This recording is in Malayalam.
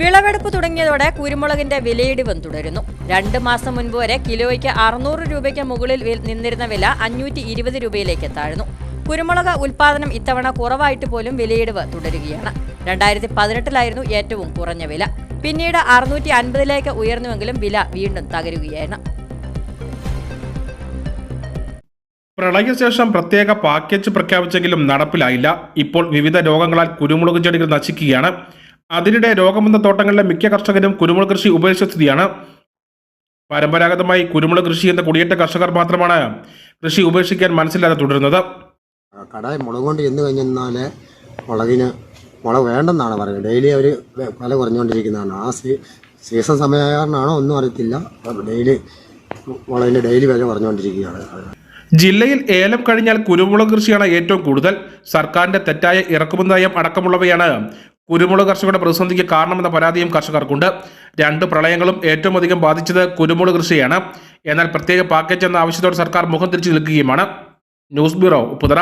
വിളവെടുപ്പ് തുടങ്ങിയതോടെ കുരുമുളകിന്റെ വിലയിടിവും തുടരുന്നു. രണ്ട് മാസം മുൻപ് വരെ കിലോയ്ക്ക് അറുന്നൂറ് രൂപയ്ക്ക് മുകളിൽ നിന്നിരുന്ന വില അഞ്ഞൂറ്റി ഇരുപത് രൂപയിലേക്ക് താഴ്ന്നു. കുരുമുളക് ഉൽപാദനം ഇത്തവണ കുറവായിട്ട് പോലും വിലയിടിവ് തുടരുകയാണ്. രണ്ടായിരത്തി പതിനെട്ടിലായിരുന്നു ഏറ്റവും കുറഞ്ഞ വില. പിന്നീട് അറുന്നൂറ്റി അൻപതിലേക്ക് ഉയർന്നുവെങ്കിലും വില വീണ്ടും തകരുകയാണ്. പ്രളയശേഷം പ്രത്യേക പാക്കേജ് പ്രഖ്യാപിച്ചെങ്കിലും നടപ്പിലായില്ല. ഇപ്പോൾ വിവിധ രോഗങ്ങളാൽ കുരുമുളക് ചെടികൾ നശിക്കുകയാണ്. അതിനിടെ രോഗമെന്ന തോട്ടങ്ങളിലെ മിക്ക കർഷകരും കുരുമുളക് കൃഷി ഉപേക്ഷിച്ച സ്ഥിതിയാണ്. പരമ്പരാഗതമായി കുരുമുളക് കൃഷി എന്ന കുടിയേറ്റ കർഷകർ മാത്രമാണ് കൃഷി ഉപേക്ഷിക്കാൻ മനസ്സില്ലാതെ തുടരുന്നത്. കടയിൽ മുളക് കൊണ്ട് ചെന്ന് കഴിഞ്ഞാൽ മുളകിന് മുളക് വേണ്ടെന്നാണ് പറയുന്നത്. ഡെയിലി അവർ വില കുറഞ്ഞുകൊണ്ടിരിക്കുന്നതാണ്. ആ സീ സീസൺ സമയമാണോ ഒന്നും അറിയത്തില്ല. ഡെയിലി മുളകിന്റെ ഡെയിലി വില കുറഞ്ഞുകൊണ്ടിരിക്കുകയാണ്. ജില്ലയിൽ ഏലം കഴിഞ്ഞാൽ കുരുമുളക് കൃഷിയാണ് ഏറ്റവും കൂടുതൽ. സർക്കാരിന്റെ തെറ്റായ ഇറക്കുമതി നയം അടക്കമുള്ളവയാണ് കുരുമുളക് കർഷകരുടെ പ്രതിസന്ധിക്ക് കാരണമെന്ന പരാതിയും കർഷകർക്കുണ്ട്. രണ്ട് പ്രളയങ്ങളും ഏറ്റവും അധികം ബാധിച്ചത് കുരുമുളക് കൃഷിയാണ്. എന്നാൽ പ്രത്യേക പാക്കേജ് എന്ന ആവശ്യത്തോടെ സർക്കാർ മുഖം തിരിച്ചു നിൽക്കുകയുമാണ്. News bureau Upputhara.